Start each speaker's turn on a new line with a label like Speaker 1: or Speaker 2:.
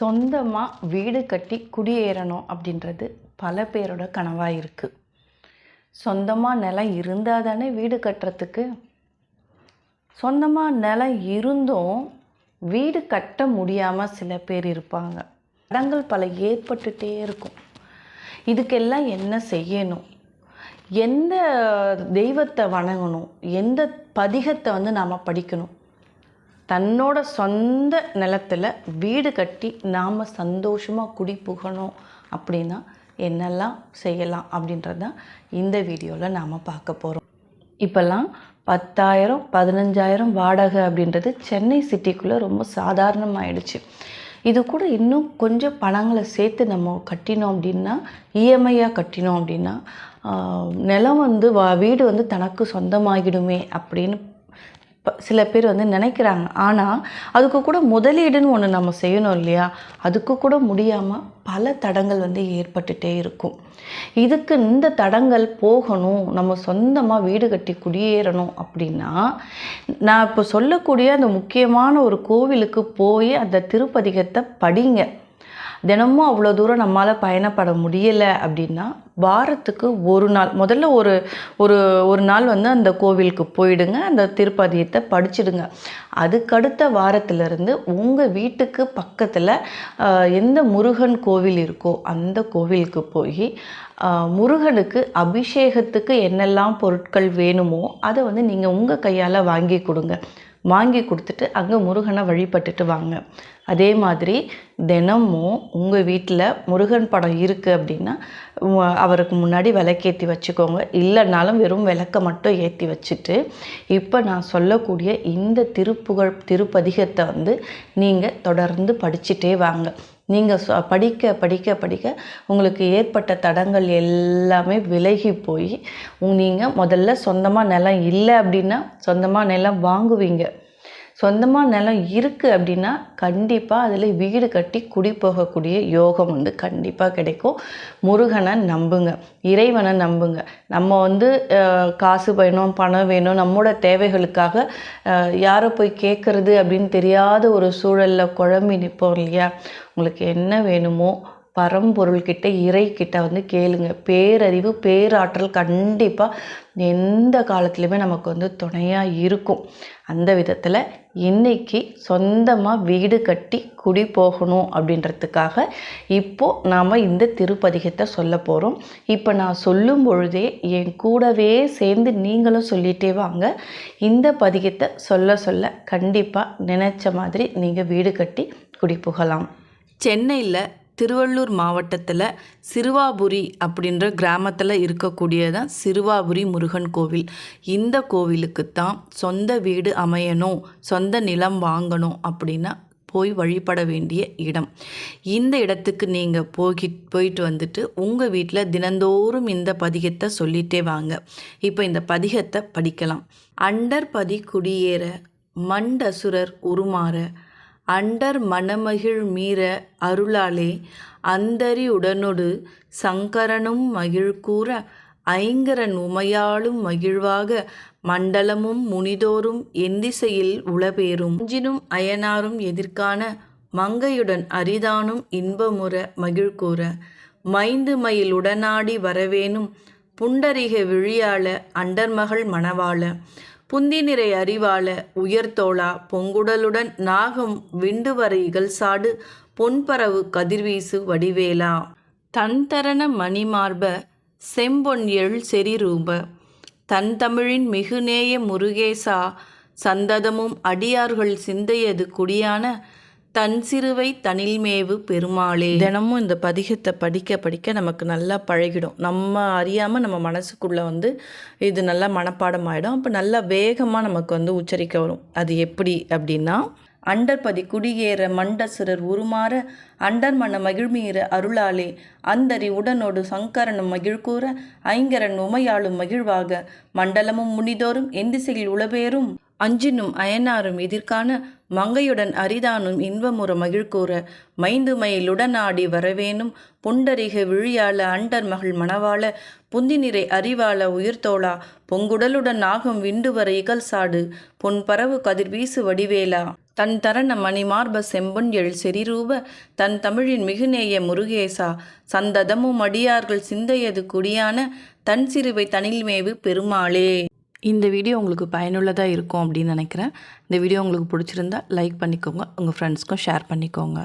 Speaker 1: சொந்தமாக வீடு கட்டி குடியேறணும் அப்படின்றது பல பேரோட கனவாக இருக்குது சொந்தமாக நிலம் இருந்தால் தானே வீடு கட்டுறதுக்கு? சொந்தமாக நிலம் இருந்தும் வீடு கட்ட முடியாமல் சில பேர் இருப்பாங்க. தடங்கள் பல ஏற்பட்டுட்டே இருக்கும். இதுக்கெல்லாம் என்ன செய்யணும்? எந்த தெய்வத்தை வணங்கணும்? எந்த பதிகத்தை வந்து நாம் படிக்கணும்? தன்னோட சொந்த நிலத்தில் வீடு கட்டி நாம் சந்தோஷமாக குடி புகணும் அப்படின்னா என்னெல்லாம் செய்யலாம் அப்படின்றது தான் இந்த வீடியோவில் நாம் பார்க்க போகிறோம் இப்போல்லாம் பத்தாயிரம் பதினஞ்சாயிரம் வாடகை அப்படின்றது சென்னை சிட்டிக்குள்ளே ரொம்ப சாதாரணமாகிடுச்சு இது கூட இன்னும் கொஞ்சம் பணங்களை சேர்த்து நம்ம கட்டினோம் அப்படின்னா இஎம்ஐயாக கட்டினோம் அப்படின்னா நிலம் வந்து வா வீடு வந்து தனக்கு சொந்தமாகிடுமே அப்படின்னு சில பேர் வந்து நினைக்கிறாங்க. ஆனால் அதுக்கு கூட முதலீடுன்னு ஒன்று நம்ம செய்யணும் இல்லையா? அதுக்கு கூட முடியாமல் பல தடங்கள் வந்து ஏற்பட்டுட்டே இருக்கும். இதுக்கு இந்த தடங்கள் போகணும் நம்ம சொந்தமாக வீடு கட்டி குடியேறணும் அப்படின்னா நான் இப்போ சொல்லக்கூடிய அந்த முக்கியமான ஒரு கோவிலுக்கு போய் அந்த திருப்பதிகத்தை படிங்க. தினமும் அவ்வளோ தூரம் நம்மளால் பயணப்பட முடியலை அப்படின்னா வாரத்துக்கு ஒரு நாள் முதல்ல ஒரு ஒரு ஒரு நாள் வந்து அந்த கோவிலுக்கு போயிடுங்க அந்த திருப்பதியத்தை படிச்சிடுங்க. அதுக்கடுத்த வாரத்திலிருந்து உங்கள் வீட்டுக்கு பக்கத்தில் எந்த முருகன் கோவில் இருக்கோ அந்த கோவிலுக்கு போய் முருகனுக்கு அபிஷேகத்துக்கு என்னெல்லாம் பொருட்கள் வேணுமோ அதை வந்து நீங்கள் உங்கள் கையால் வாங்கி கொடுங்க. வாங்கி கொடுத்துட்டு அங்கே முருகனை வழிபட்டுட்டு வாங்க. அதே மாதிரி தினமும் உங்கள் வீட்டில் முருகன் படம் இருக்குது அப்படின்னா அவருக்கு முன்னாடி விளக்கேற்றி வச்சுக்கோங்க. இல்லைனாலும் வெறும் விளக்கை மட்டும் ஏற்றி வச்சுட்டு இப்போ நான் சொல்லக்கூடிய இந்த திருப்புகழ் திருப்பதிகத்தை வந்து நீங்கள் தொடர்ந்து படிச்சுட்டே வாங்க. நீங்கள் படிக்க படிக்க படிக்க உங்களுக்கு ஏற்பட்ட தடங்கள் எல்லாமே விலகி போய் நீங்கள் முதல்ல சொந்தமாக நிலம் இல்லை அப்படின்னா சொந்தமாக நிலம் வாங்குவீங்க. சொந்தமாக நிலம் இருக்குது அப்படின்னா கண்டிப்பாக அதில் வீடு கட்டி குடி போகக்கூடிய யோகம் வந்து கண்டிப்பாக கிடைக்கும். முருகனை நம்புங்க. இறைவனை நம்புங்க. நம்ம வந்து காசு வேணும் பணம் வேணும் நம்மளோட தேவைகளுக்காக யாரை போய் கேட்குறது அப்படின்னு தெரியாத ஒரு சூழலில் குழம்பி நிற்போம் இல்லையா? உங்களுக்கு என்ன வேணுமோ பரம்பொருள்கிட்ட இறைக்கிட்ட வந்து கேளுங்க. பேரறிவு பேராற்றல் கண்டிப்பாக எந்த காலத்துலையுமே நமக்கு வந்து துணையாக இருக்கும். அந்த விதத்தில் இன்னைக்கு சொந்தமாக வீடு கட்டி குடி போகணும் அப்படின்றதுக்காக இப்போது நாம் இந்த திருப்பதிகத்தை சொல்ல போகிறோம் இப்போ நான் சொல்லும் பொழுதே என் கூடவே சேர்ந்து நீங்களும் சொல்லிட்டே வாங்க. இந்த பதிகத்தை சொல்ல சொல்ல கண்டிப்பாக நினச்ச மாதிரி நீங்கள் வீடு கட்டி குடி புகலாம். சென்னையில் திருவள்ளூர் மாவட்டத்தில் சிறுவாபுரி அப்படின்ற கிராமத்தில் இருக்கக்கூடியதான் சிறுவாபுரி முருகன் கோவில். இந்த கோவிலுக்கு தான் சொந்த வீடு அமையணும் சொந்த நிலம் வாங்கணும் அப்படின்னா போய் வழிபட வேண்டிய இடம். இந்த இடத்துக்கு நீங்கள் போகி போயிட்டு வந்துட்டு உங்கள் வீட்டில் தினந்தோறும் இந்த பதிகத்தை சொல்லிட்டே வாங்க. இப்போ இந்த பதிகத்தை படிக்கலாம். அண்டர் பதி குடியேற மண்டசுரர் உருமாற அண்டர் மணமகிழ் மீற அருளாலே அந்தரி உடனொடு சங்கரனும் மகிழ் கூற ஐங்கரன் உமையாளும் மகிழ்வாக மண்டலமும் முனிதோறும் எந்திசையில் உளபேரும் அஞ்சினும் அயனாரும் எதிர்காண மங்கையுடன் அரிதானும் இன்பமுற மகிழ்கூற மைந்து மயில் உடனாடி வரவேனும் புண்டரிக விழியாள அண்டர்மகள் மணவாள புந்தி நிறை அறிவாள உயர்தோளா பொங்குடலுடன் நாகம் விண்டுவர இகழ்சாடு பொன்பரவு கதிர்வீசு வடிவேலா. தன்தரண மணிமார்ப செம்பொன் எழு செறிரூப தன் தமிழின் மிகுநேய முருகேசா சந்ததமும் அடியார்கள் சிந்தையது குடியான தன் சிறுவை தனில்மேவு பெருமாளே தினமும் இந்த பதிகத்தை படிக்க படிக்க நமக்கு நல்லா பழகிடும். நம்ம அறியாமல் நம்ம மனசுக்குள்ளே வந்து இது நல்லா மனப்பாடம் ஆகிடும் அப்போ நல்லா வேகமாக நமக்கு வந்து உச்சரிக்க வரும். அது எப்படி அப்படின்னா அண்டர்பதி குடியேற மண்டசுரர் உருமாற அண்டர்மன மகிழ்மீற அருளாலே அந்தரி உடனோடு சங்கரனும் மகிழ்கூற ஐங்கரன் உமையாளும் மகிழ்வாக மண்டலமும் முனிதோறும் எந்திசையில் உளபேரும் அஞ்சினும் அயனாரும் எதிர்காண மங்கையுடன் அரிதானும் இன்பமுற மகிழ்கூற மைந்து மயிலுடனாடி வரவேனும் புண்டரிக விழியாள அண்டர் மகள் மணவாள புந்திநிறை அறிவாள உயிர்த்தோளா பொங்குடலுடன் நாகம் விண்டு வர இகழ்சாடு பொன் பரவு கதிர்வீசு வடிவேலா. தன் தரண மணிமார்ப செம்பொன் எழு செறிரூப தன் தமிழின் மிகுநேய முருகேசா சந்ததமும் அடியார்கள் சிந்தையது குடியான தன் சிறுவை தனில்மேவு பெருமாளே. இந்த வீடியோ உங்களுக்கு பயனுள்ளதாக இருக்கும் அப்படின்னு நினைக்கிறேன். இந்த வீடியோ உங்களுக்கு பிடிச்சிருந்தா லைக் பண்ணிக்கோங்க. உங்கள் ஃப்ரெண்ட்ஸ்க்கும் ஷேர் பண்ணிக்கோங்க.